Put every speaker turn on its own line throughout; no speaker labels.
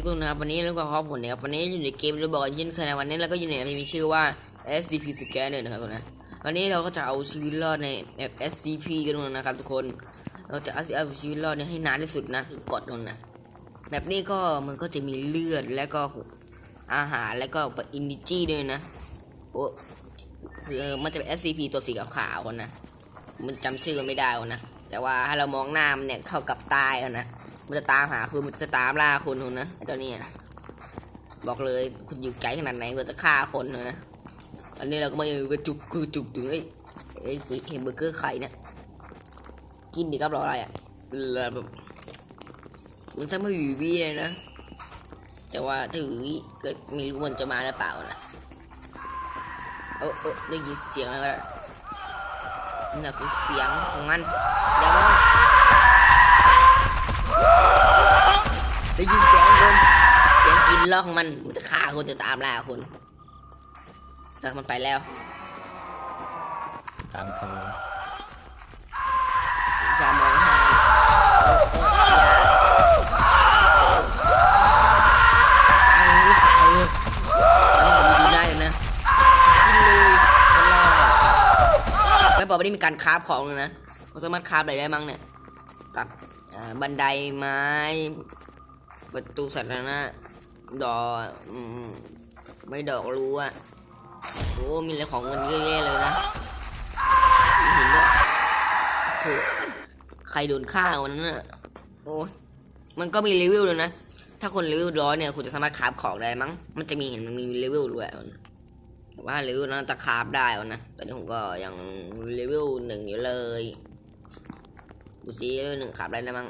ดีทุกคนนะครับวันนี้เรื่องของผมเนี่ยครับวันนี้อยู่ในเกมรูบอกยินเคยในวันนี้เราก็อยู่ในมีชื่อว่า SCP Scanner นะครับนะวันนี้เราก็จะเอาชีวิตรอดในแอป SCP กันนะครับทุกคนเราจะเอาชีวิตรอดเนี่ยให้นานที่สุดนะคือกดตรงนะแบบนี้ก็มันก็จะมีเลือดแล้วก็อาหารแล้วก็อินดิจี้ด้วยนะโอ้เออมันจะเป็น SCP ตัวสีขาวๆนนะมันจำชื่อไม่ได้นะแต่ว่าถ้าเรามองหน้ามันเนี่ยเข้ากับตายคนนะ มันจะตามหาคุณมันจะตามล่าคุณคุณนะไอ้เจ้านี่นะบอกเลยคุณอยู่ไกลขนาดไหนก็จะฆ่าคนเลยนะอันนี้เราก็มาอยู่กระจุกคือจุกถึงไอ้ไอ้เห็นเบอร์เกอร์ไข่เนี่ยกินดีครับรออะไรอะแล้วแบบมันจะไม่หวีวีเลยนะ แต่ว่าถ้าหวีวีเกิดไม่รู้มันจะมาหรือเปล่านะโอ้โอ้ได้ยินเสียงอะไรวะนั่คือเสียงของมันอย่ามอง ได้ยินเสียงคนเสียงกินล็อกมันมันจะฆ่าคนจะตามล่าคนแล้วมันไปแล้ว
ตามเขา
อย่ามองหาอันนี้ตายเลยอันนี้ผมดูได้อยู่นะกินเลยก็รอดไม่บอกว่านี่มีการคราฟของเลยนะเราสามารถคราฟอะไรได้มั้งเนี่ยตัดอ่า บันไดไม้ ประตูสัตว์นะดอกไม่ดอกรู้อะโอ้มีอะไรของมันเยอะแยะเลยนะมีหินด้วยโอ้ใครโดนฆ่าวันนั้นน่ะโอ้มันก็มีเลเวเลยนะ ถ้าคนเลเวร้อยเนี่ยคุณจะสามารถคาฟของได้มั้ง มันจะมีเห็นมันมีเลเวด้วยแต่ว่าเลเวนั้นจะคาฟได้อะนะตอนนี้ผมก็ยังเลเวหนึ่งอยู่เลย ดูซิเลเวลหนึ่งคราฟได้แล้วมั้ง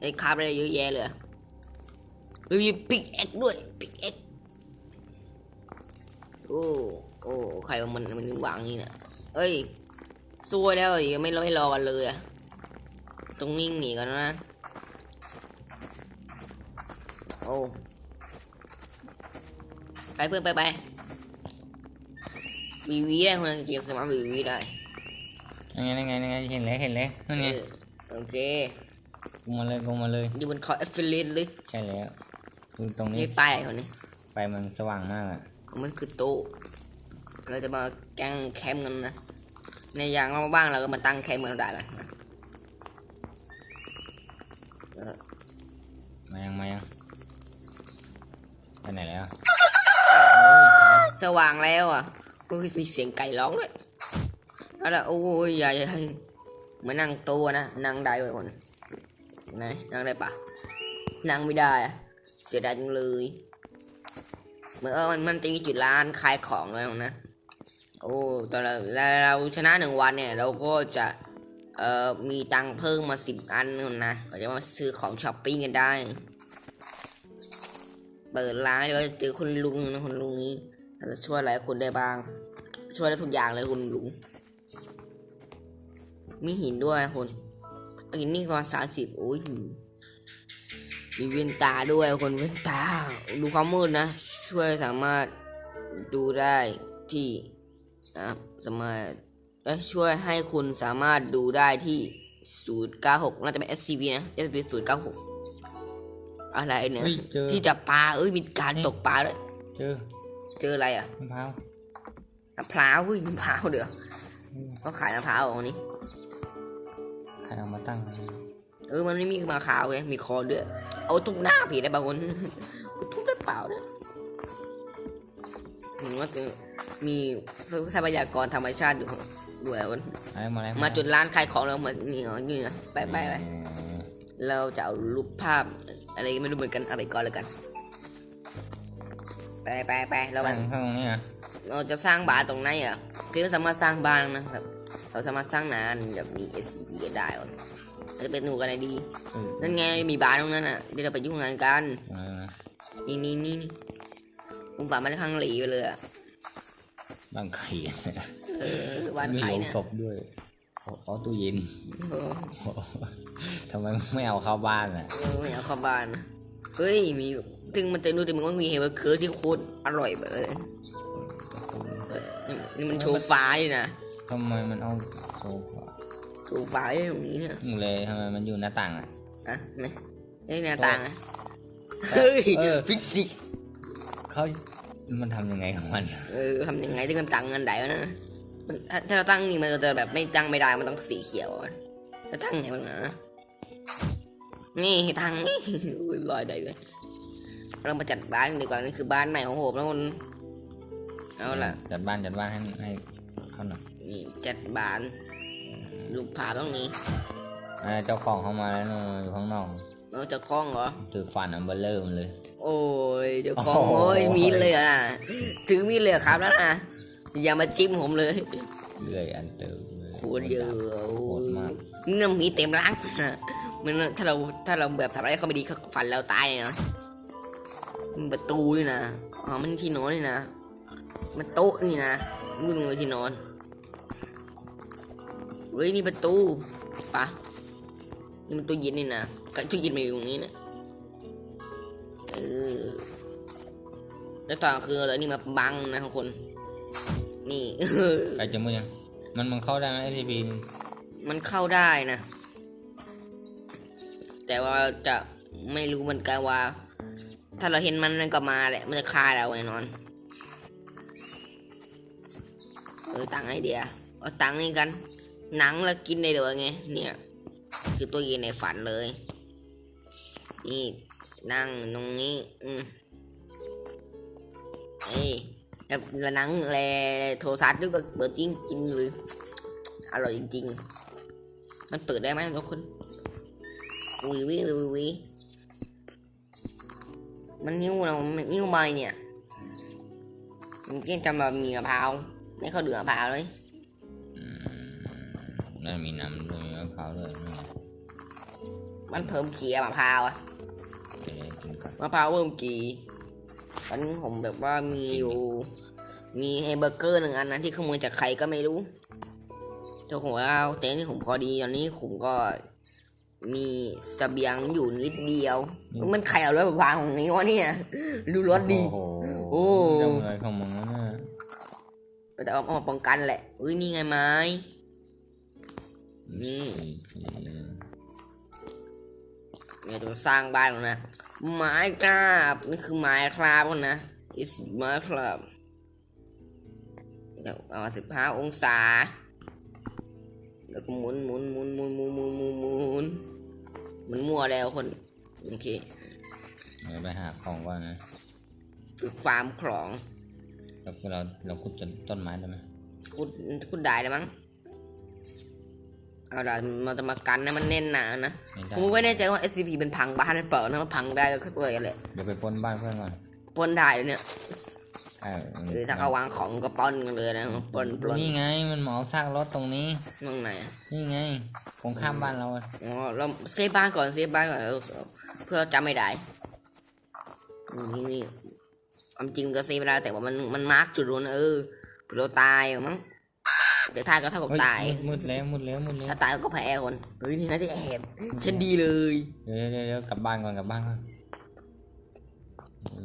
ไอ้ยคราฟได้เยอะแยะเลยมีปิกเอ็กด้วยปิกเอ็กโอ้โอ้ใครมันมันวางนี่เนี่ยเอ้ยซวยแล้วอีกไม่รอไม่รอกันเลยอะต้องนิ่งหนีกันนะโอ้ไปเพื่อนไปไปวีวีได้คนนึงเกี่ยวสมาร์ทวีวีได้
ยังไงยังไงยังไงเห็นเลยเห็นเลยนั่นไง
เออโอเค
กูมาเลยกูมาเลย
อยู่บนเขาเอฟเฟลเลนเลย
ใช่แล้วดูตรงนี้
นี่ป้ายคนนี้
ไฟมันสว่างมากอะ
มันคือโต๊ะเราจะมาแกล้งแคมป์กันนะในยางเราบ้างเราก็มาตั้งแคมป์กันได้ละเออ
มายังมายังไปไหนแล้ว
สว่างแล้วอะโอ้ยมีเสียงไก่ร้องด้วยเอาละโอ้ยอย่าอย่าให้เหมือนนั่งต๊ะนะนั่งได้ด้วยคนไหนนั่งได้ปะนั่งไม่ได้ เสียดายจังเลยเหมื่อนมันมันจะมีจุดร้านขายของเลยนะโอ้ตอนเราเราชนะหนึ่งวันเนี่ย เราก็จะเอ่อมีตังค์เพิ่มมาสิบอันนู่นนะเราจะมาซื้อของช้อปปิ้งกันได้ เปิดร้านแล้วเจอคุณลุงนะคุณลุงนี้จะช่วยอะไรคุณได้บ้าง ช่วยได้ทุกอย่างเลยคุณลุง มีหินด้วยคุณหินนี่ก็สามสิบโอ้ยมีเวนตาด้วยคนเวนตา ดูความมืดนะ ช่วยสามารถดูได้ที่นะครับสามารถเอ้ยช่วยให้คุณสามารถดูได้ที่096น่าจะเป็น SCP นะ SCP 096อะไรเนี่ย
เฮ้ยเจอ
ที่จับปลาเอ้ยมีการตกปลาด้วย
เจอ
เจออะไรอะ
มะพร้าว
มะพร้าวเฮ้ยมะพร้าวเดี๋ยวเขาขายมะพร้าวตรงนี้
ใครเอามาตั้ง
เออมันไม่มีมะพร้าวเลยมีคอด้วย เอาทุกหน้าผีได้บางคนทุกได้เปล่าเนี่ยเห็นว่าจะมีทรัพยากรธรรมชาติอยู่ด้วยวัน
อะไรมาแล้ว
มาจุดร้านขายของเรามานี่เหรอนี่นะไปไปไป
เออ
เราจะเอารูปภาพ อะไรก็ไม่รู้เหมือนกันเอาไปก่อนแล้วกัน ไปไปไปเรา
ตั้
มาง
ข้างตรงนี้อะ
เราจะสร้างบ้านตรงไหนอะคือเราสามารถสร้างบ้านนะครับ เราสามารถสร้างนานแบบมี SCP ก็ได้วะเราจะเป็นหนูกันไหนดี
เออ
นั่นไงมีบ้านตรงนั้นอะ เดี๋ยวเราไปยุ่งงานกัน
เออ
นี่นี่นี่นี่ผมบ้านมันข้างหลีไปเลยอะ
บางไข่
เออบ้าน
มี
ไข่
โรง
เนี่ย
ศพด้วยอ๋ออ๋อตู้เย็น
เออ
ทำไมไม่เอาเข้าบ้านอะ
เออไม่เอาเข้าบ้านนะเฮ้ยมีถึงมันจะดูแต่มันก็มีเฮเบอร์เกอร์ที่โคตรอร่อยแบบเลยเออ นี่นี่มันโชว์ฟ้าดินะ
ทำไมมันเอาโซฟา
โชว์ฟ้าอยู่ตรงนี้เนี่ย
เลยทำไมมันอยู่หน้าต่างอะ
อะนี่นี่หน้าต่างอะเฮ้ย
เออ
ฟิสิกส์
เขามันทำยังไงของมัน
เออทำยังไงถึงมันตั้งเงินได้วะนะมันถ้าถ้าเราตั้งนี่มันจะแบบไม่ตั้งไม่ได้มันต้องสีเขียวอะถ้าตั้งไงบ้างนะนี่ตั้งอุ้ยลอยได้เลยเรามาจัดบ้านกันดีกว่านี่คือบ้านใหม่ของผมแล้วคน เอาล่ะ
จัดบ้านจัดบ้านให้ให้เขาหน่อย
นี่จัดบ้าน ลูกผาต้องนี้
อ่าเจ้าของเข้ามาแล้วเนอะอยู่ข้างนอก
เราจะคล้องเหรอ
ถือขวานอันเบลเลอร์มันเลย
โอ้ยเดี๋ยวคล้อง
โอ้โห
โอ้ยมีดเลยอะนะถือมีดเลยเหรอครับแล้วนะอย่ามาจิ้มผมเลย
เลื่อยอันเติมเลย
โคตรเยอะ
โหดมาก
นี่มันมีเต็มร่างนะมันถ้าเราถ้าเราแบบทำอะไรเขาไม่ดีเขาฟันเราตายเลยนะมันประตูนี่นะอ๋อมันที่นอนนี่นะ มันโต๊ะนี่นะมึงเป็นที่นอนเฮ้ยนี่ประตูปะนี่มันตู้เย็นนี่นะก็ตู้เย็นมาอยู่ตรงนี้นะเออแล้วตอนคือเรานี่มาบังนะทุกคน นี่
ใครจะมือยังมันมันเข้าได้ไหม SCP
มันเข้าได้นะ แต่ว่าจะไม่รู้เหมือนกันว่า ถ้าเราเห็นมันมันก็มาแหละมันจะฆ่าเราแน่นอน เออตังไอเดียเอาตังนี่กัน หนังแล้วกินได้เลยไงเนี่ยคือตัวเย็นในฝันเลย นี่นั่งตรงนี้ อืมเอ้ยแล้วแล้วหนังแลโทรศัพท์ด้วยก็เปิดจริงกินเลยอร่อยจริงๆ มันเปิดได้ไหมทุกคนวิวิวิวิมันนิ้วเรา มันนิ้วใบเนี่ย มันกินจำแบบมีมะพร้าว ในข้าวเดือดมะพร้าวเลย
น่ามีน้ำด้วยมีมะพร้าวด้วยนี่ไง
มันเพิ่มเกียร์มะพร้าวอะ
เดี๋ยวได้กินก่อน
มะพร้าวเพิ่มกีตอนนี้ผมแบบว่ามีอยู่ มีแฮมเบอร์เกอร์หนึ่งอันนะที่ขโมยจากใครก็ไม่รู้แต่ผมว่าแต่นี่ผมพอดีตอนนี้ผมก็มีเสบียงอยู่นิดเดียว มันใครเอารถมาวางของนี้วะเนี่ย ดูรถดี
โอ้
โอ้
โหจำอะไรของมึงวะเนี่ย
แต่เอาเอามาป้องกันแหละอุ้ยนี่ไงไม้นี่เนี่ยจะสร้างบ้านแล้วนะไม้กราบนี่คือไม้คราบนะ is ไม้คราบเดี๋ยวเอามาสิบห้าองศา แล้วก็หมุนหมุนหมุนหมุนหมุนหมุนหมุนหมุนมันมั่วแล้วคนโอเค
เดี๋ยวไปหาของก่อนนะ
คือฟาร์มของ
แล้วก็เราเราขุดจนต้นไม้ได้ไหม
คุดคุดได้เลยมั้งเอาละมันจะมากันให้มันแน่นหนานะ
ไม่ได้
ผมไม่แน่ใจว่า SCP เป็นพังบ้านหรือเปล่านะมันพังได้ก็สวยกันแหละ
เดี๋ยวไปปล้นบ้านเพื่อนก่อน
ปล้นได้เลยเนี่ย
ใช่
หรือถ้าเขาวางของก็ปล้นกันเลยนะปล้นปล้น
นี่ไงมันหมอซากรถตรงนี้
ตรงไหนอะ
นี่ไงตรงข้ามบ้านเราอะ
อ๋อเราเซฟบ้านก่อนเซฟบ้านก่อนเพื่อจำไม่ได้นี่นี่ ความจริงก็เซฟไม่ได้แต่ว่ามันมันมาร์กจุดโดนเออเผื่อเราตายมั้งเดี๋ยวตายก็เท่ากับ
เฮ้ย
ตาย
มืดแล้วมืดแล้วมืดแล้ว
ถ้าตายก็แพ้คนเฮ้ยนี่นะที่แอบฉันดีเลย
เดี๋ยวเดี๋ยวเดี๋ยวกลับบ้านก่อนกลับบ้านก่อน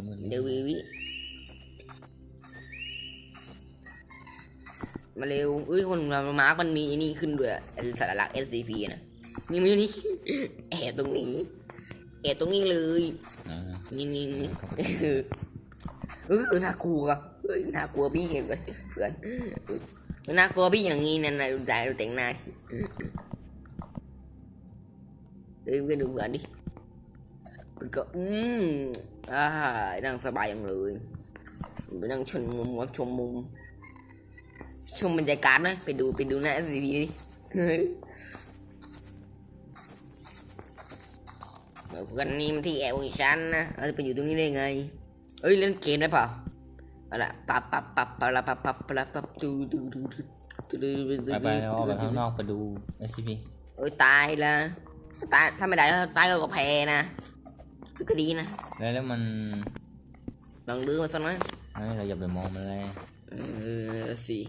มืดแล้ว
เดี๋ยววิวิมาเร็วเอ้ยคนเรามาร์กมันมีไอ้นี่ขึ้นด้วยไอ้สัญลักษณ์ SCP นะนี่มันนี่แอบตรงนี้แอบตรงนี้เลย
อ่า
นี่นี่นี่ เออน่ากลัวเฮ้ยน่ากลัวพี่เห็นเลยเพื่อนน่ากลัวพี่อย่างนี้นั่นนะดูใจดูแต่งหน้าเดินไปดูกันดิมันก็อืมอ่านั่งสบายอย่างเลยไปนั่งชมมุมวับชมมุม ชมบรรยากาศไหมไปดูไปดูหน้าสีพีดิเดี๋ยวกันนี่มันที่แอบของฉันนะเราจะไปอยู่ตรงนี้ได้ไง เอ้ยเล่นเกมได้เปล่าอาละปับปับปับปับปับปับปับปับดูดูดูดูดูดูดูดู
ไปไปเอาอกไปข้างนอกไปดู SCP
เอ้ยตายละตายถ้าไม่ได้ตายก็แพ้นะก็ดีนะ
แล้วแล้วมัน
ลองดูมาสักหน่อย
เอ้ยเราอย่าไปมองมันเลย
เออสิ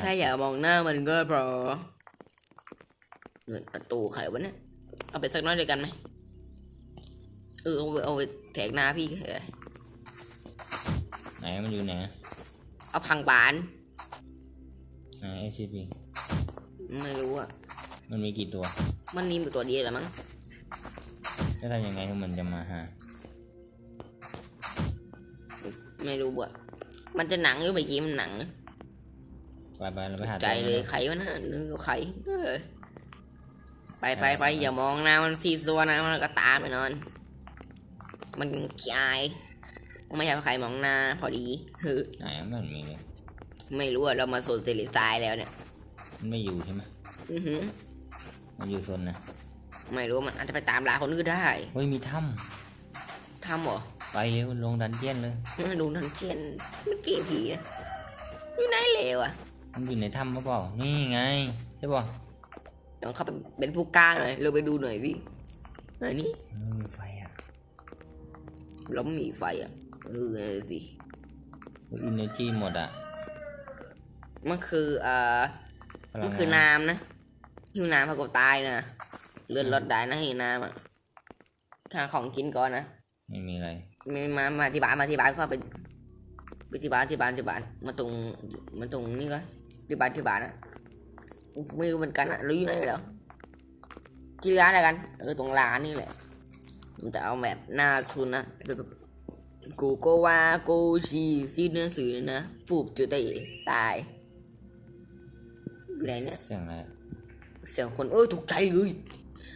แค่อย่ามองหน้ามันก็พอเหมือนประตูใครวะเนี่ยเอาไปสักน้อยด้วยกันไหม เออเอาไปเอาไปแทกหน้าพี่เถอะ
ไหนมันอยู่ไหน
เอาพังบาน
ไหน SCP
ไม่รู้อะ
มันมีกี่ตัว
มันนี่เป็นตัวเดียวแหละมั้ง
จะทำยังไงถึงมันจะมาหา
ไม่รู้บ่ะมันจะหนังอยู่เมื่อกี้มันหนัง
ไปไปเราไปหา
ใจ
ตัว
เลย
มัน
ไขวะนะนึกว่าไขเออไปไปไปอย่ามองนะมันซีซัวนะมันก็ตามไปนอน มันขี้อายไม่อยากให้ใครมองหน้า พอดีเฮ้อ
ไหนมันมีเลย
ไม่รู้อะเรามาโซนเตลิซายแล้วเนี่ย
มันไม่อยู่ใช่ไหม
อือหือ
มันอยู่โซนนะ
ไม่รู้มันอาจจะไปตามล่าคนอื่นได้
เฮ้ยมีถ้
ทำเหรอำ
ไปเร็วลงดันเจียนเลย
ดูนันเจียนมันเกมผีอะอยู่ไหนเลวอะ
มันอยู่ในถ้ำหรือเปล่า นี่ไงใช่ป่ะ
เดี๋ยวเขาไปเป็นผู้กล้าหน่อยเราไปดูหน่อยดิไหนนี่
มันมีไฟอะ
เราไม่มีไฟอะเออนั่นสิ
อินเนอร์จีหมดอะ
มันคือเอ่อ
พลั
มั
ง
น
งา
คือน้ำนะหิวน้ำพากบตายนะเลือดลดได้นะหิวน้ำอะหาของกินก่อนนะ
ไม่มีอะไร
ไม่มามาที่บ้านมาที่บ้านก็ไปไปที่บ้านที่บ้านที่บ้านมาตรงมาตรงนี่ก็ที่บ้านที่บ้านนะไม่รู้เหมือนกันอะรู้อยู่ไหนแล้วที่ร้านอะไรกันเออตรงร้านนี่แหละ มันจะเอาแบบหน้าทุนนะแล้วก็กูก็ว่ากูชีซีหนังสือนะปูบจุดตายตายอยู่ไหนเนี่ย
เสียงอะไรอะ
เสียงคนเอ้ยถูกใจเลย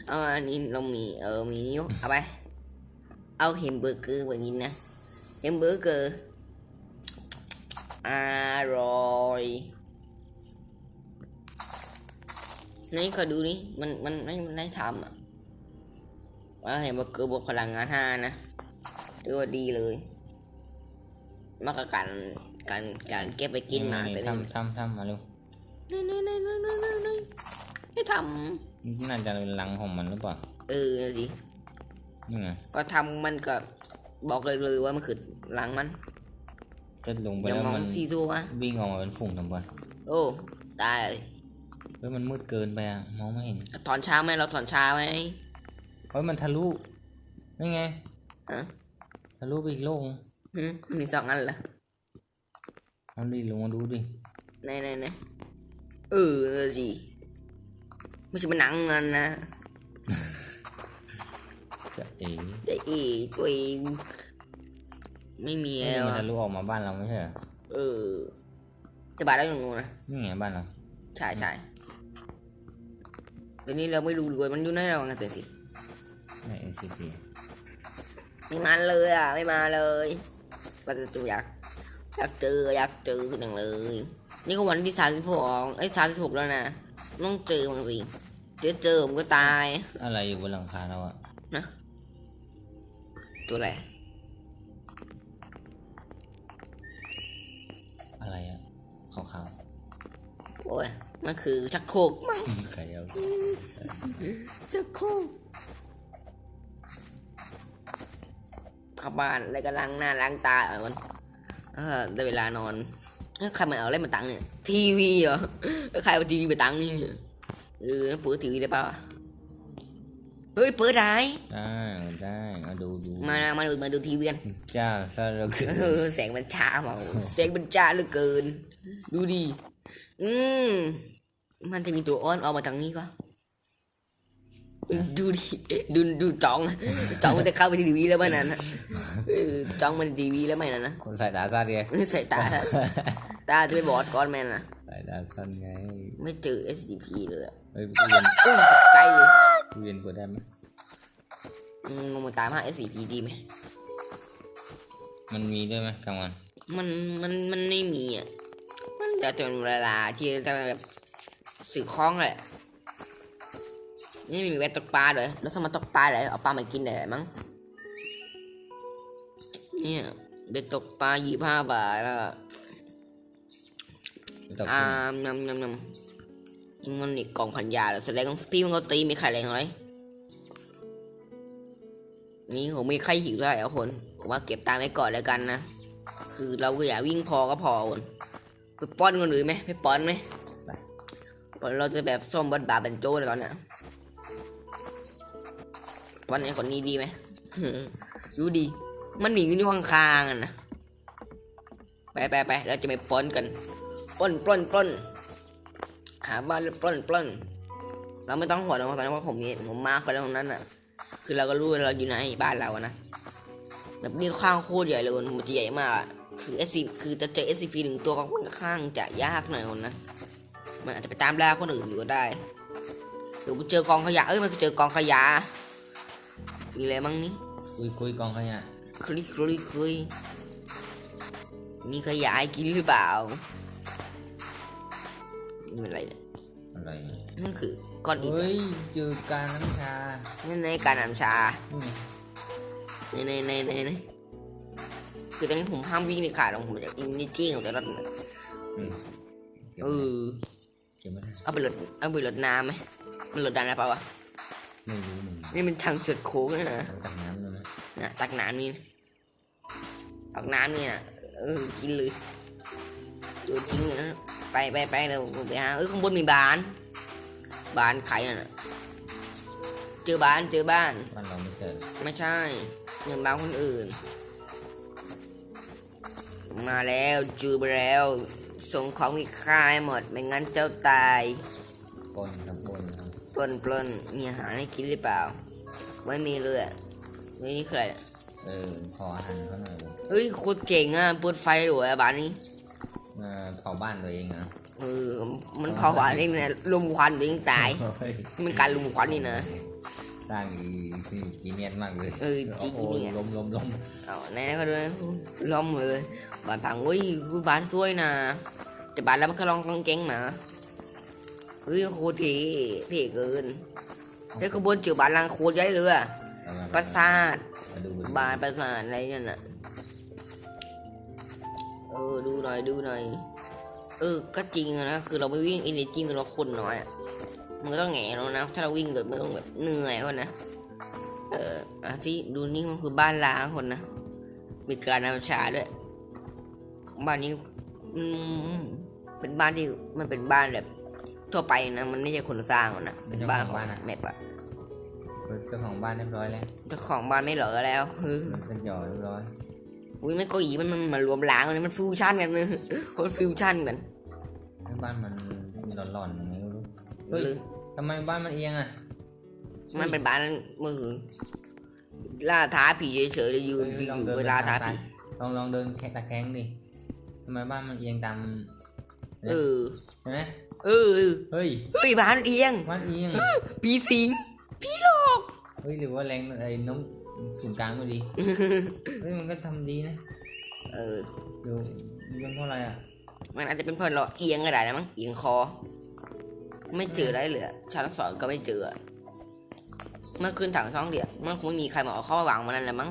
เอาอันนี้เรามีเออมีนิ้วเอาไป เอาเฮมเบอร์เกอร์แบบนี้นะเฮมเบอร์เกอร์อร่อยนี่ก็ดูนี่มันมันไม่มันได้ทำอะ ว่าเฮมเบอร์เกอร์บวกพลังงานห้านะถือว่าดีเลยมากกว่าการการการเก็บไปกินมาแต่นี่
ทำทำทำมาเร็ว
นี่นี่นี่นี่นี่นี่นี่ให้ท
น่าจะเป็นรังของมันหรือเปล่าำ
เออสิ
นี่ไง
ก็ทำมันก็บอกเลยเลยว่ามันคือหลังมัน
จะลงไป
อย่า
แล้ว
มอง
มัน
ซีซัว
วิ่งออกมาเป็นฝูงทำไม
โอ้ตาย
เฮ้ยมันมืดเกินไปอะมองไม่เห็น
ถอนช้าไหมเราถอนช้าไหม
เฮ้ยมันทะลุนี่ไง
ฮะ
ทะลุไปอีกโลก
หืมมีสองอันเหรอ
เอาดิลงมาดูดิ
ไหนไหนไหนเออเออสิไม่ใช่มันหนังมันนะ
จะเอ๋
แต่เอตัวเองไม่มี
เฮ้ย
แล้ว
มัน
อะ
ทะลุออกมาบ้านเราไม่ใช่เหรอ
เออจะบาดแล้วอย่างงูนะ
นี่ไงบ้านเรา
ใช่ใช่เดี๋ยวนี้เราไม่รู้เลยมันอยู่ในเราไงเสีย สิ
ใน NCT
ไม่มาเลยอะไม่มาเลยว่าจะจูอยากอยากเจออยากเจอขึ้นอย่างเลย นี่ก็วันที่สามสิบหกไอ้สามสิบหกแล้วนะต้องเจอบางสิเจอเจอผมก็ตาย
อะไรอยู่บนหลังคาเราอะ
นะตัวอะไร
อะไรอะขาว
โอ้ยมันคือชักโครกมั้ง
ๆใครเอา
ชักโครก เข้าบ้านแล้วก็ล้างหน้าล้างตาเอามันเออได้เวลานอนเอ้ยใครมันเอาอะไรมาตั้งเนี่ยทีวีเหรอแล้วใครเอาทีวีมาตั้งนี่เนี่ยเออเปิดทีวีได้ป่าวะเฮ้ยเปิดได้
ได้ได้มาดูดู
มามาดูมาดูทีวีกัน
จ้าซะเหลือเกิน
เออแสงมันช้ามาแสงมันจ้าเหลือเกิน ดูดิอืมมันจะมีตัวอ้อนออกมาจากนี้ปะ ดูดิดูดูจ้องจ้องมันจะเข้าไปที่ทีวีแล้วมันนั่นนะเออจ้องมันทีวีแล้วมันนั่นนะ
คนใส่ตาสั้นไง
เออใส่ตาตาจะไปบอดก้อนแม่นนะ
ใส่ตาสั้นไง
ไม่เจอ SCP เลยอะ
เฮ้ยตู้เย็น
อุ้ยตกใจเลย
ตู้เย็นเปิดได้ไหม
อืมลงมาตามหา SCP ดีไหม
มันมีด้วยไหมกลางวัน
มันมันมันไม่มีอะมันจะจนเวลาที่จะแบบสื่อคล้องแหละ นี่มีเวทตกปลาด้วยแล้วสามารถตกปลาได้เอาปลามากินได้มั้งเนี่ยเบ็ดตกปลายี่ห้าบาทแล้วก็
ไม่ตก
อ่า
กุ้ง
นำนำนำมันนี่กล่องพันยาแล้วแสดงว่าพี่มันก็ตีมีไข่แรงอะไรนี่ผมมีไข่หิวเท่าไหร่ครับคนผมว่าเก็บตามไว้ก่อนแล้วกันนะคือเราก็อย่าวิ่งพอก็พอคนไปป้อนคนอื่นไหมไปป้อนไหมป้อนเราจะแบบส้มบันบาเป็นโจ้เลยตอนเนี้ ยป้อนไอ้คนนี้ดีไหมดูดี มันหนีอยู่ข้างๆอะนะไปไปไปเราจะไปป้นกันปล้นปล้นปล้นหาบ้านแล้วปล้นปล้นเราไม่ต้องหัวเราตอนนั้ว่าผมมีผมมาคนแล้วตรงนั้นอะ คือเราก็รู้ว่าเราอยู่ในบ้านเราอะนะแบบนี่ข้างโคตรใหญ่เลยมันจะใหญ่มากคือ S C คือจะเจอ S C P หนึ่งตัวก็ค่อนข้างจะยากหน่อยคนนะมันอาจจะไปตามล่าคนอื่นอยู่ก็ได้หรือเจอกองขยะเอ้ยมันเจอกองขยะ มีอะไรบ้างนี่
คุยคุยกองขยะ
คลิกคลิกคลิกมีขยะให้กินหรือเปล่า นี่มันอะไรเนี่ย
อะไรเนี่ย
มันคือก้อนอิฐ
เฮ้
อะ
ยเจอการน้ำชา
นี่ในการน้ำชา
นี่
ในในในในในคือตอนนี้ผมห้ามวิ่งในขาดของผมจะอินนิจี้ของจะรถ
อืม
เออ
เก็บไม่ได้
เอาไปรถเอาไปรถน้ำไหมมันรถดันอะไรเปล่าวะ
ไม่รู้มึง
นี่มันทางจุดโค้งนะนะ
เอาตักน้ำเลยไหม
นะตักน้ำนี่ตักน้ำนี่นะเออกินเลยตัวจริงนะไปไปไปเร็วไปหาเออข้างบนมีบ้านบ้านใครน่ะเจอบ้านเจอบ้าน
บ้านเราไม่เจอ
ไม่ใช่เงินบ้านคนอื่น มาแล้วจูไปแล้วส่งของมีค่าให้หมดไม่งั้นเจ้าตาย
ปนครับปนครับ
ป ล้นปล้นมีอาหารให้กินหรือเปล่า ไม่มีเลยอะไม่นี่คืออะไรอะ
เออขออาหารเขาหน่อยเลย
เฮ้ยโคตรเก่งอะเปิดไฟด้วยอะบ้านนี้
มาเผาบ้านตัวเองเหรอ
เออมันเผาหวานเองนะลมควันตัวเองตาย
เฮ้ย
นี่มันการลมควันนี่นะ
สร้างอีที่จีเนียสมากเลย
เออจี
โอ้โห
เนียส
ลมลมลม
เอาไหนๆก็ด้วยล้อมเลยบ้านพังเฮ้ยคือบ้านสวยนะแต่บ้านแล้วมันก็ลองกองเก่งมาเฮ้ยโคตรเท่เท่เกินเฮ้ยขบวนเจอบ้านลังโคตรใหญ่เลยอะ
เอามา
ปราสาท
มาดูดู
บ้านปราสาทอะไรนั่นน่ะเออดูหน่อยดูหน่อยเออก็จริงอะนะคือเราไม่วิ่งอินเนจิ้งเราคนน้อยอะมันก็ต้องแหงแล้วนะถ้าเราวิ่งแบบไม่ต้องแบบเหนื่อยคนนะเอออะที่ดูนี่มันคือบ้านล้างคนนะมีการนำชาด้วยบ้านนี้อืมเป็นบ้านที่มันเป็นบ้านแบบ ทั่วไปนะมันไม่ใช่คนสร้างหรอกนะเป็นบ้านของแมปอะ
เจ้าของบ้านเรียบร้อยแล้ว
เจ้าของบ้านไม่เหลือแล้วคือ
มันเป็นหย่อเรียบร้อย
อุ้ยไม่เก็อีมันมันมารวมล้างกันมันฟิวชั่นกันเลยคนฟิวชั่นกัน
แล้วบ้านมันหลอนๆอย่างนี้ไม่รู้
ห
เฮ้ย
รือ
ทำไมบ้านมันเอียงอะ
มันเป็นบ้านมือล่าท้าผีเฉยๆเลยยืน
เฮ้ย
อ
ลอง
ยู่
ดิน
เวลา
ไป
ท้า
ทง
ผี
ซ้ยลองลองเดินแค่ตะแคงดิทำไมบ้านมันเอียงตาม
เออ
เห็นไหม
เออ
เฮ้ย
เฮ้ยบ้านเอียง
บ้านเอียง
ผีสิงผีหลอก
เฮ้ยหรือว่าแรงไอ้น้องศูนย์กลางไม่ดีเฮ้ยมันก็ทำดีนะ
เออ
ดูมันเป็นเพราะอะไรอะ
มันอาจจะเป็นเพราะเราเอียงก็ได้นะมั้งเอียงคอ ไม่เจอได้เลยอะชั้นสองก็ไม่เจออะเมื่อคืนถังช่องเดียวมันคงไม่มีใครมาเอาเข้ามาวางมันนั่นแหละมั้ง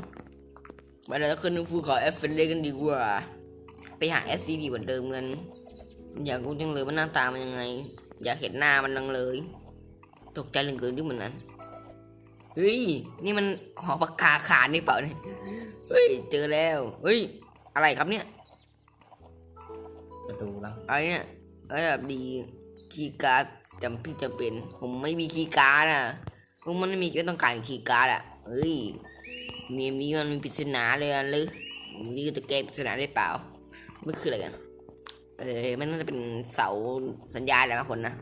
ไปเราจะขึ้นภูเขาเอฟเฟนเลกันดีกว่า ไปหา SCP เหมือนเดิมเงิน อยากรู้จังเลยว่าหน้าตามันยังไง อยากเห็นหน้ามันจังเลย ตกใจเหลือเกินที่เหมือนนั้นเฮ้ยนี่มันหอปากกาขาดนี่เปล่าเนี่ยเฮ้ยเจอแล้วเฮ้ยอะไรครับเนี่ย
ประตูลัง
อะไรเนี่ยระดับดีคีย์การ์ดจำพี่จะเป็น ผมไม่มีคีย์การ์ดอะพวกมันไม่มีก็ต้องการคีย์การ์ดอะเฮ้ยเมียนี้มันมีปริศนาเลยอะหรือนี่จะแก้ปริศนาได้เปล่าไม่คืออะไรกัน เออมันน่าจะเป็นเสาสัญญาณอะไรบางคนนะ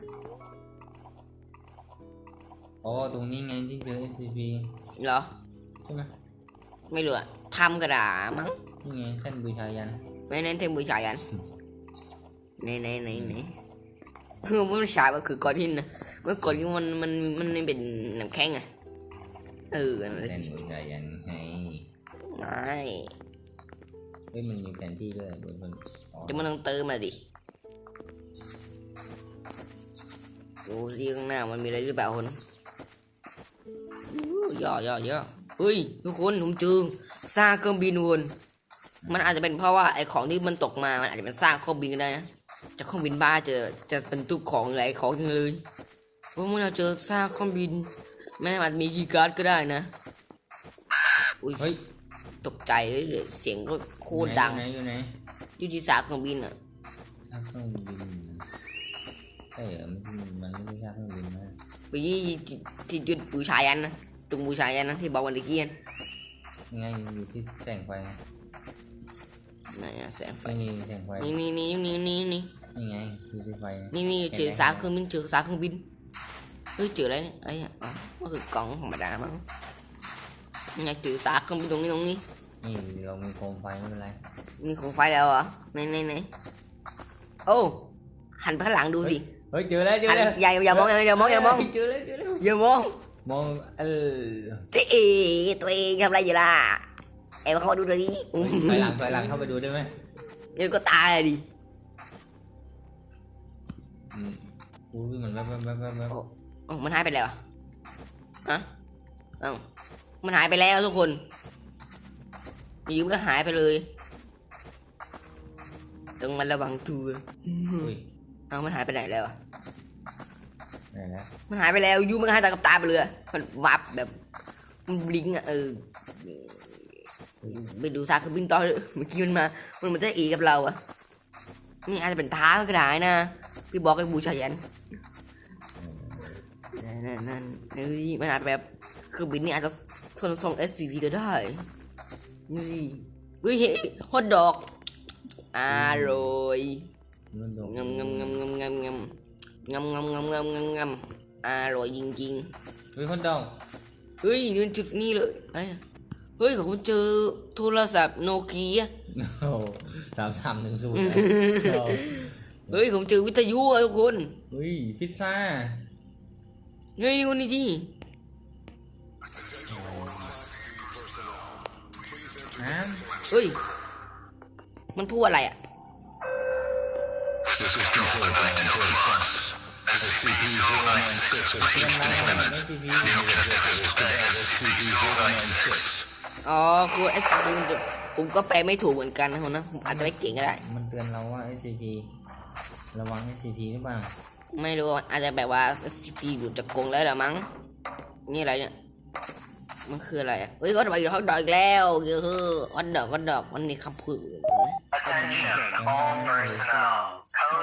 อ๋อตรงนี้ไงที่เจอ SCP
เหรอ
ใช่ไหม
ไม่รู้อะทำกระดาษมั้ง
นี่ไงแท่นบูชายัน
ไม่เน้นเทมบูชายันไหนไหนไหนไหนคือมันฉายมันคือก้อนหินนะเมื่อก่อนที่มันมันมันมันเป็นน้ำแข็งอะเออนั่นแหละ
แท่นบูชายันไง
ไม่
เฮ้ยมันมีแผนที่ด้วยบนบนอ๋อ
จะมันต้องเติมมาดิดูสิข้างหน้ามันมีอะไรหรือเปล่าคนอู้ย่อย่อย่อเฮ้ยทุกคนผมเจอซากเครื่องบินวนมันอาจจะเป็นเพราะว่าไอ้ของที่มันตกมา มันอาจจะเป็นซากเครื่องบินก็ได้นะจากเครื่องบินบ้าเจอจะเป็นตุกของหลายของจังเลยเพราะเมื่อเราเจอซากเครื่องบินแม่อาจจะมีคีย์การ์ดก็ได้นะอุ้ย
เฮ้ย
ตกใจเลยเสียงก็โคตรดัง
อยู่ไหนอยู่ไหน
อยู่ที่ซากเครื่องบินอะ
ชาเครื่องบินใช่เหรอมันมันไม่ใช่ชาเครื่องบินนะ
ไปที่ที่ที่จุดบูชายันนะตรงบูชายันนะที่บอกวันตะเกียน
ยังไงอยู่ที่แสงไฟไง
ไหนอะแสงไฟ
ไม่มีแสงไฟ
นี่นี่นี่นี่นี่นี่
นี่ไงอยู่ที่ไฟ
นี่นี่เจอซากเครื่องบินเจอซากเครื่องบินเฮ้ยเจออะไรเนี่ยไอ้อะอ๋อมันคือกล่องธรรมดามั้งอยากถือสากขึ้นไปตรงนี้ตรงนี้
นี่เรามีโคมไฟไม่เป็นไร
มีของไฟแล้วเหรอไหนไหนไหนโอ้หันไปข้างหลังดูสิ
เฮ้ยเจอแล้วเจอ
หัน
แล้ว
อย่าอย่ามองอย่ามองอย่ามอง
เจอแล้วเจอแล้ว
อย่ามอง
มองเออ
เจ๊เอ๋ตัวเองทำอะไรอยู่ล่ะเอ็มเข้ามาดูหน่อยดิ
ถอยหลังถอยหลังเข้าไปดูได้ไหม
เดี๋ยวก็ตายดิ
อืมอุ้ยมันแวบแวบแวบแวบแวบ
อ๋อมันหายไปแล้วอะฮะเอ้ามันหายไปแล้วทุกคน อยู่มันก็หายไปเลย ต้องมันระวังตัว
อุ้ย
เอ้ามันหายไปไหนแล้วอะ
ไหนนะ
มันหายไปแล้วยูมันก็หายตากับตาไปเลยอะมันวับแบบมันบลิงก์อะเออไปดูซากเครื่องบินต่อเถอะเมื่อกี้มันมา มันมันจะเอกับเราอะนี่อาจจะเป็นท้าก็ได้นะพี่บอกให้บูชายันนั่นนั่นนั่นเฮ้ยมันอาจแบบเครื่องบินนี่อาจจะส่งส่ง SCV ก็ได้ นี่เฮ้ยฮอตดอกอร่อยงำงำงำงำงำงำงำงำงำงำงำงำอร่อยจริง
เฮ้ยคนดอง
ๆเฮ้ยนี่นจุดนี้เลยอะไรอะเฮ้ยผมเจอโทรศัพท์โนเกีย
โอ้สามสามหนึ่งศูนย์
เฮ้ยผมเจอวิทยุอะทุกคน
เฮ้ยพิซซ่า
เฮ้ยนี่คนนี้ที่ เฮ้ย มันพูดอะไรอะ
This is Control to 19 Fox. SCP-096 repeat deployment. The objective is to peg SCP-096.
อ๋อ คือ SCP มันจะผมก็แปลไม่ถูกเหมือนกันนะคนนะ ผมอาจจะไม่เก่งก็ได้ำ
มันเตือนเราว่า SCP ระวัง SCP หรือเปล่า
ไม่รู้อาจจะแบบว่า SCP อยู่จะโกงแล้วเหรอมั้ง นี่อะไรเนี่ย มันคืออะไรเฮ้ยก็ทำไมอยู่ท้องดอยอีกแล้วคือวันเดอกวันเดอกมันมีคำพูด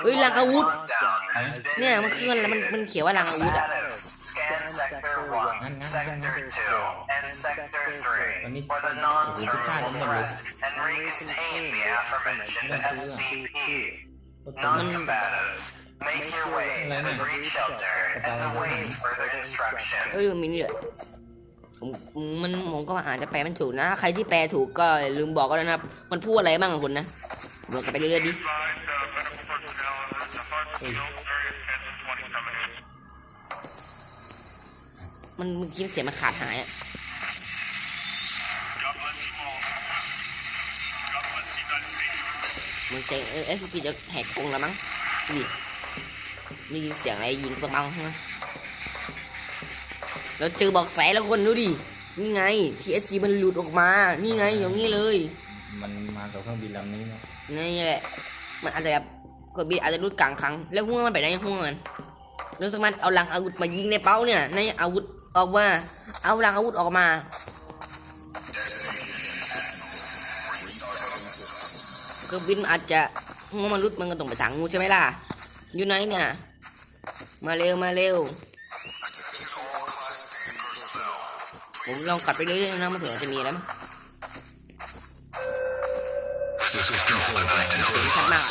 เฮ้ย
ลังอา
วุธ
เนี่ยมันคืออะไรมันมันเขียนว่าลังอาวุธอะ
นงั้
นออมดเนี่ย ผมมันผมก็อาจจะแปลมันถูกนะ ใครที่แปลถูกก็ลืมบอกก็ได้วนะมันพูดอะไรบ้างอะคุณนะบอกกันไปเรื่อยๆดิมันเมื่อกี้เสียงมันขาดหายอะมันเสียงเออเอสพีจะแหกกรงแล้วมั้งดิมีเสียงอะไรยิงปังๆใช่ไหม เราเจอบอกแสแล้วคนดูดิ นี่ไงทีเอสซีมันหลุดออกมา นี่ไงอย่างนี้เลย
มันมากับเครื่องบินลำนี้นะ
นี่แหละ มันอาจจะแบบกดบิดอาจจะรุดกลางครั้ง แล้วหัวมันไปไหนหัวมันแล้วสามารถเอาลังอาวุธมายิงในเป้าเนี่ย ในอาวุธออกมาเอาลังอาวุธออกมาเครื่องบินมันอาจจะหัวมันรุดมันก็ต้องไปสั่งงูใช่ไหมล่ะ อยู่ไหนเนี่ย มาเร็วมาเร็ว ผมลองกลับไปเรื่อยๆนะมันถึงจะมีอะไรมั้ง
This is Control to 19
ชัดมาก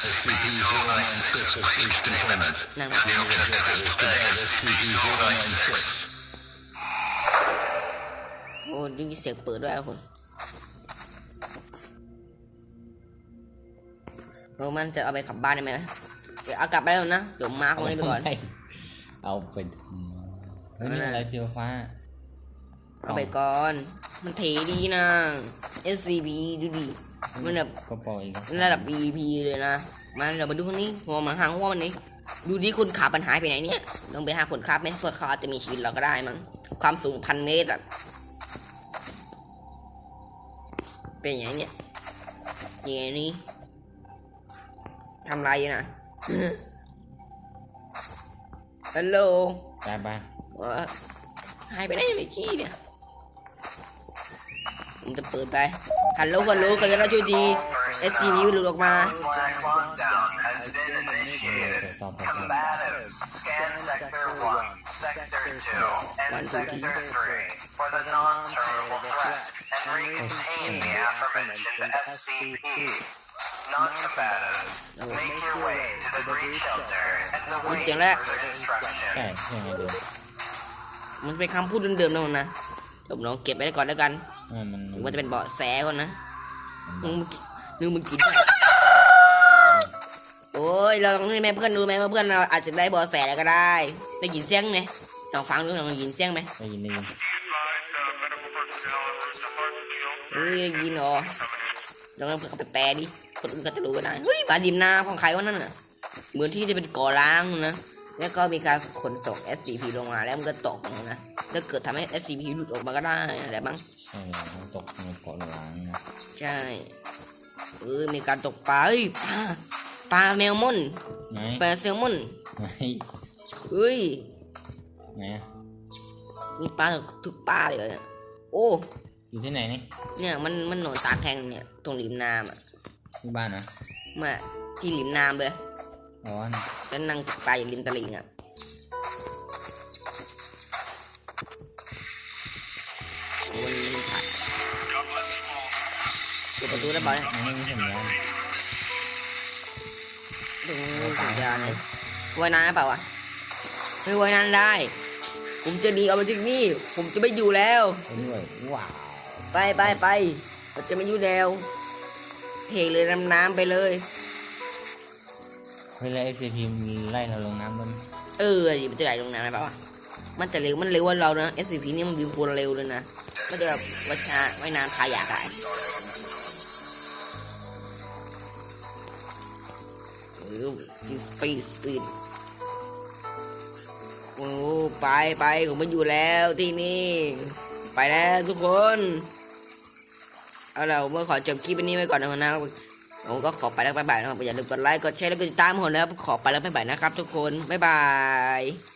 SCP-096 repeat deployment.
นั่น
The objective is to peg SCP-096.
โอ้ได้ยินเสียงเปิดด้วยครับผมเออมันจะเอาไปกลับบ้านได้ไหมนะเดี๋ยวเอากลับไปแล้วนะเดี๋ยวมาของนี้ไปก่อน
เอาไปทำไมเฮ้ยนี่อะไรเสียวฟ้า
เอาไปก่อน มันเทดีนะ SCP ดูดิ มันแบบ
ก็ปล่อยอีก
ระดับ EP เลยนะ มาเดี๋ยวมาดูคนนี้หัวมันหางหัวมันนี่ดูดิคนขับมันหายไปไหนเนี่ยลองไปหาคนขับไหมเพื่อเขาอาจจะมีชีวิตเราก็ได้มั้ง ความสูงพันเมตรอะเป็นอย่างไงเนี่ยยังไงนี่ทำไรอยู่นะฮัลโหล
ไปไป
ว่าหายไปไหนเมื่อกี้เนี่ย ผมจะเปิดไปฮัลโหลฮัลโหลใครจะรับช่วยดี SCP หลุดออกมา
Black lockdown has been
ตรว
initiated.
จสอบตรวจสอบ
Combatives, scan Sector 1, Sector 2, and Sector 3 for the non-terminal threat and recontain the aforementioned SCP. Non-combatives, make your way to the breach shelter and await
Tiếng đấy.
further
ใช่
instruction.
ยังไงเดิม
มันเป็นคำพูดเดิมๆนะผมนะแต่ผมลองเก็บไปได้ก่อนแล้วกัน
อ่า มัน
ถึงมันจะเป็นเบาะแสก่อนนะ
มัน
มึงนึกมึงกินโอ้ยเราต้องให้แม่เพื่อนดูไหมว่าเพื่อนเราอาจจะได้เบาะแสอะไรก็ได้ได้ยินเสียงไหมลองฟังดูลองยินเสียงไหม
ได้ยินได้ยิน
เฮ้ยได้ยินเหรอลองเอาไปแปลดิคนอื่นก็จะรู้ก็ได้เฮ้ยบาดิมนาของใครวะนั่นน่ะเหมือนที่จะเป็นก่อล้างนะแล้วก็มีการขนส่ง SCP ลงมาแล้วมันก็ตกลงนะ แล้วเกิดทำให้ SCP หลุดออกมาก็ได้อะไรบ้าง
ใช่มันตกในเกาะล้างนะ
ใช่เออมีการตกปลาเฮ้ยปลาปลาแมวม่อน
ไหน
ปลาแซลมอน
ไหน
เฮ้ย
ไหนอะ
มีปลาทุกปลาเลยเนี่ยโอ้
อยู่ที่ไหนนี่
เนี่ยมันมันหนอนตากแห้งเนี่ยตรงริมน้ำอะ
ที่บ้านนะ
มาที่ริมน้ำเลย
อ๋อนี่
แล้วนั่งตกปลาอยู่ริมตลิ่งอะ ปิดประตูได้เปล่าเนี่ย
มันไม่มีสัญญาณ
ถึงสัญญาณเนี่ยว่ายน้ำได้เปล่าวะไม่ว่ายน้ำได้ ผมจะหนีออกมาจากนี่ผมจะไม่อยู่แล้ว
ไปด้วยว้าว
ไปไปไปเราจะไม่อยู่แล้วเทเลยน้ำน้ำไปเลย
เวลา FCP มันไล่เราลงน้ำมัน
เออดิมันจะไหลลงน้ำไหมเปล่าวะมันจะเร็วมันเร็วกว่าเรานะ SCP นี่มันวิวโคตรเร็วเลยนะมันจะแบบวัชาว่ายน้ำพายากอะ เออสปีดสปีดโอ้ไปไปผมไม่อยู่แล้วที่นี่ ไปแล้วทุกคนเอาล่ะผมก็ขอจบคลิปนี้ไว้ก่อนนะครับผมก็ขอไปแล้วบ๊ายบายนะครับอย่าลืมกดไลค์กดแชร์แล้วกดติดตามผมนะครับขอไปแล้วบ๊ายบายนะครับ ทุกคนบ๊ายบาย